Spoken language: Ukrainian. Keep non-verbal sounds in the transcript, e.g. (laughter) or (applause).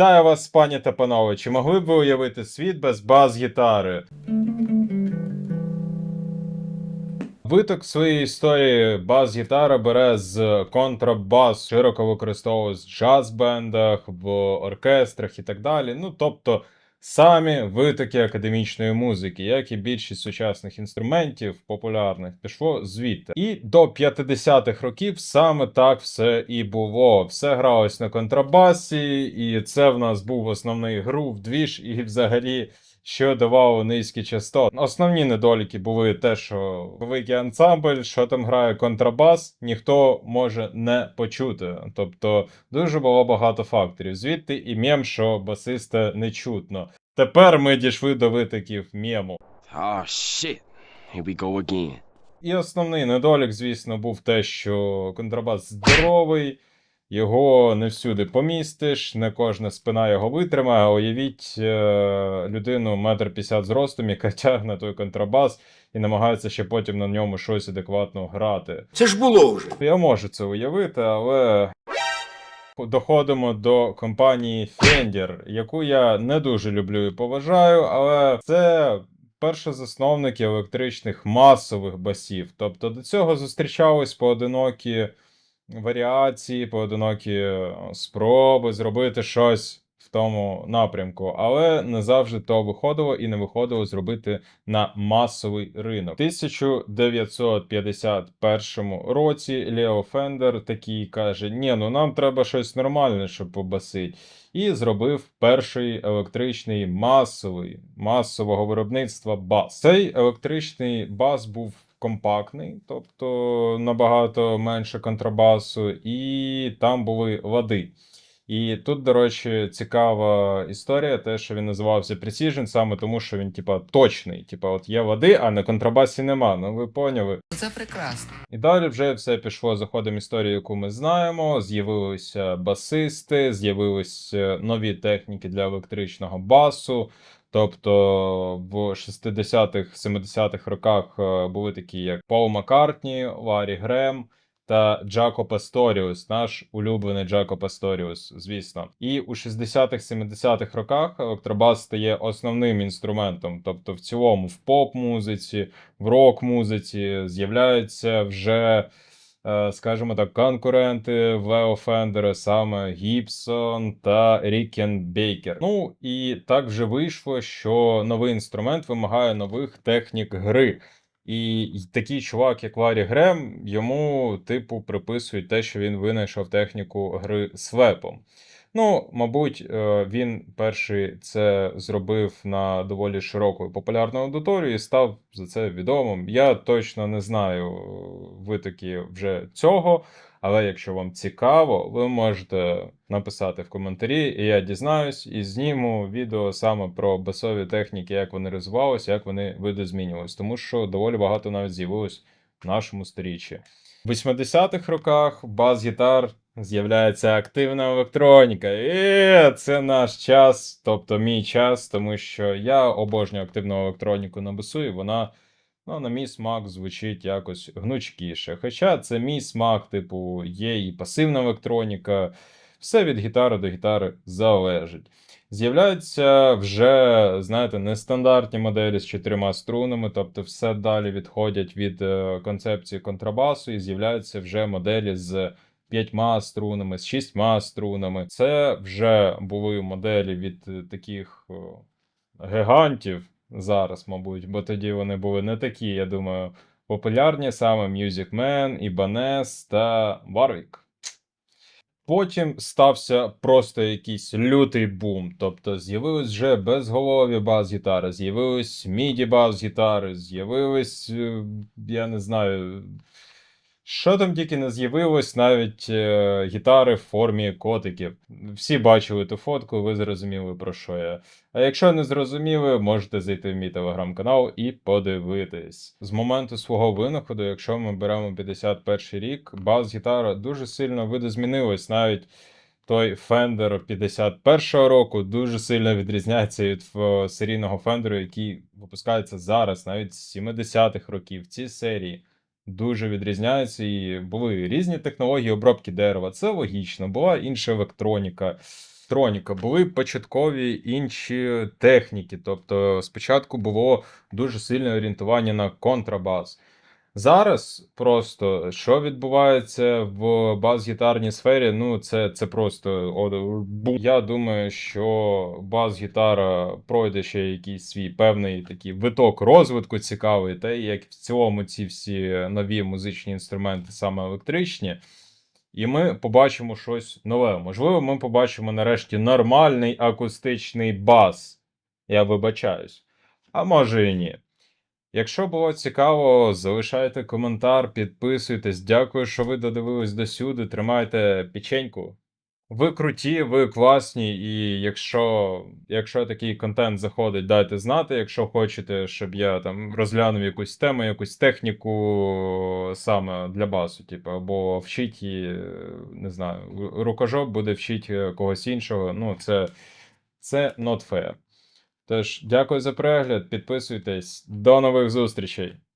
Вітаю вас, пані та панове. Чи могли б ви уявити світ без бас-гітари? Виток своєї історії бас-гітара бере з контрабас, широко використовується в джаз-бендах, в оркестрах і так далі. Ну, тобто, самі витоки академічної музики, як і більшість сучасних інструментів популярних, пішло звідти. І до 50-х років саме так все і було. Все гралось на контрабасі, і це в нас був основний грув, двіж, і взагалі що давало низькі частоти. Основні недоліки були те, що великий ансамбль, що там грає контрабас, ніхто може не почути. Тобто дуже було багато факторів. Звідти і мєм, що басиста не чутно. Тепер ми дійшли до витоків мєму. Oh shit. Here we go again. І основний недолік, звісно, був те, що контрабас здоровий, його не всюди помістиш, не кожна спина його витримає. Уявіть е, людину метр п'ятдесят зростом, яка (laughs) тягне той контрабас і намагається ще потім на ньому щось адекватно грати. Це ж було вже. Я можу це уявити, але доходимо до компанії Fender, яку я не дуже люблю і поважаю, але це першозасновники електричних масових басів. Тобто до цього зустрічались поодинокі варіації, поодинокі е, спроби зробити щось в тому напрямку, але не завжди то виходило і не виходило зробити на масовий ринок. У 1951 році Лео Фендер такий каже: Ні, ну нам треба щось нормальне, щоб побасить. І зробив перший електричний масовий масового виробництва бас. Цей електричний бас був компактний, тобто набагато менше контрабасу, і там були лади. І тут, до речі, цікава історія, те, що він називався Precision, саме тому, що він, типа, точний. Типа, от є води, а на контрабасі нема. Ну ви поняли. Це прекрасно. І далі вже все пішло за ходом історії, яку ми знаємо. З'явилися басисти, з'явилися нові техніки для електричного басу. Тобто в 60-х, 70-х роках е, були такі, як Пол Маккартні, Ларі Грем та Джако Пасторіус, наш улюблений Джако Пасторіус, звісно. І у 60-х, 70-х роках електробас стає основним інструментом. Тобто, в цілому, в поп-музиці, в рок-музиці з'являються вже. Е, Скажімо так, конкуренти Лео Фендера, саме Гібсон та Рікенбейкер. Ну і так вже вийшло, що новий інструмент вимагає нових технік гри. І такий чувак, як Ларі Грем, йому, типу, приписують те, що він винайшов техніку гри свепом. Ну, мабуть, е, він перший це зробив на доволі широку і популярну аудиторію і став за це відомим. Я точно не знаю е, витоки вже цього, але якщо вам цікаво, ви можете написати в коментарі, і я дізнаюсь і зніму відео саме про басові техніки, як вони розвивалися, як вони видозмінювалися, тому що доволі багато навіть з'явилось в нашому сторіччі. В 80-х роках бас-гітар з'являється активна електроніка. І це наш час, тобто мій час, тому що я обожнюю активну електроніку на басу, і вона, ну, на мій смак, звучить якось гнучкіше. Хоча це мій смак, типу, є і пасивна електроніка, все від гітари до гітари залежить. З'являються вже, знаєте, нестандартні моделі з чотирма струнами, тобто все далі відходять від е, концепції контрабасу, і з'являються вже моделі з п'ятьма струнами, з шістьма струнами. Це вже були моделі від е, таких гігантів зараз, мабуть, бо тоді вони були не такі, я думаю, популярні саме Music Man, Ibanez та Warwick. Потім стався просто якийсь лютий бум. Тобто з'явились вже безголові бас-гітари, з'явились міді бас-гітари, з'явились, е, я не знаю, що там тільки не з'явилось, навіть е, гітари в формі котиків. Всі бачили ту фотку, ви зрозуміли про що я. А якщо не зрозуміли, можете зайти в мій телеграм-канал і подивитись. З моменту свого винаходу, якщо ми беремо 51 рік, бас-гітара дуже сильно видозмінилась. Навіть той Fender 51-го року дуже сильно відрізняється від е, серійного Fender, який випускається зараз, навіть з 70-х років. Ці серії дуже відрізняються, і були різні технології обробки дерева. Це логічно, була інша електроніка. електроніка, були початкові інші техніки. Тобто, спочатку було дуже сильне орієнтування на контрабас. Зараз просто що відбувається в бас-гітарній сфері, ну це, це просто я думаю, що бас-гітара пройде ще якийсь свій певний такий виток розвитку цікавий, та як в цілому ці всі нові музичні інструменти, саме електричні. І ми побачимо щось нове. Можливо, ми побачимо нарешті нормальний акустичний бас. Я вибачаюсь. А може і ні. Якщо було цікаво, залишайте коментар, підписуйтесь. Дякую, що ви додивились до сюди. Тримайте печеньку. Ви круті, ви класні, і якщо, якщо такий контент заходить, дайте знати. Якщо хочете, щоб я там розглянув якусь тему, якусь техніку саме для басу, типу, або вчить її, не знаю, рукожоп буде вчити е, когось іншого. Ну, це, це not fair. Тож, дякую за перегляд, підписуйтесь, до нових зустрічей!